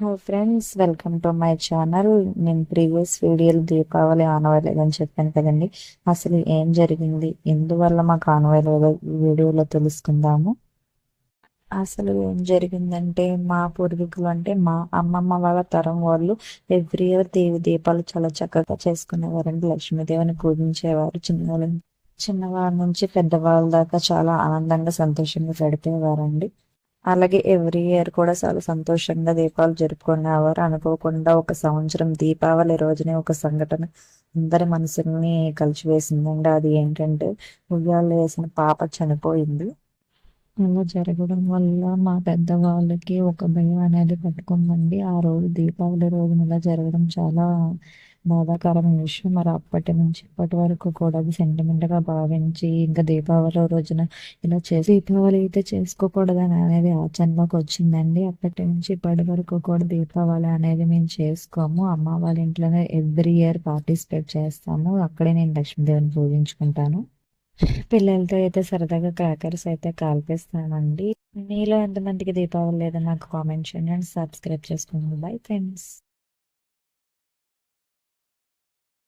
Hello friends welcome to my channel. నేను previous వీడియోలు దీపావళి ఆనవాలేదని చెప్పాను కదండి. అసలు ఏం జరిగింది? ఎందువల్ల మాకు ఆనవాయలేదు వీడియోలో తెలుసుకుందాము. అసలు ఏం జరిగిందంటే మా పూర్వీకులు అంటే మా అమ్మమ్మ వాళ్ళ తరం వాళ్ళు ఎవ్రీ ఇయర్ దేవి దీపాలు చాలా చక్కగా చేసుకునేవారండి. లక్ష్మీదేవిని పూజించేవారు. చిన్న చిన్నవాళ్ళ నుంచి పెద్దవాళ్ళ దాకా చాలా ఆనందంగా సంతోషంగా గడిపేవారండి. అలాగే ఎవ్రీ ఇయర్ కూడా చాలా సంతోషంగా దీపావళి జరుపుకునేవారు అనుకోకుండా ఒక సంవత్సరం దీపావళి రోజునే ఒక సంఘటన అందరి మనసుని కలిసివేసిందండి. అది ఏంటంటే ఉయ్యాలు వేసిన పాప చనిపోయింది. అలా జరగడం వల్ల మా పెద్దవాళ్ళకి ఒక భయం అనేది పట్టుకుందండి. ఆ రోజు దీపావళి రోజున ఇలా జరగడం చాలా బాధాకరమైన విషయం మరి అప్పటి నుంచి ఇప్పటి వరకు కూడా అది సెంటిమెంట్గా భావించి ఇంకా దీపావళి రోజున ఇలా చేసి దీపావళి అయితే చేసుకోకూడదని అనేది ఆచరణలోకి వచ్చిందండి. అప్పటి నుంచి ఇప్పటి వరకు కూడా దీపావళి అనేది మేము చేసుకోము. అమ్మ వాళ్ళ ఇంట్లోనే ఎవ్రీ ఇయర్ పార్టిసిపేట్ చేస్తాము. అక్కడే నేను లక్ష్మీదేవిని పూజించుకుంటాను. పిల్లలతో అయితే సరదాగా క్రాకర్స్ అయితే కాల్పిస్తానండి మీలో ఎంతమందికి దీపావళి లేదో నాకు కామెంట్ చేయండి. అండ్ సబ్స్క్రైబ్ చేసుకోండి. Bye friends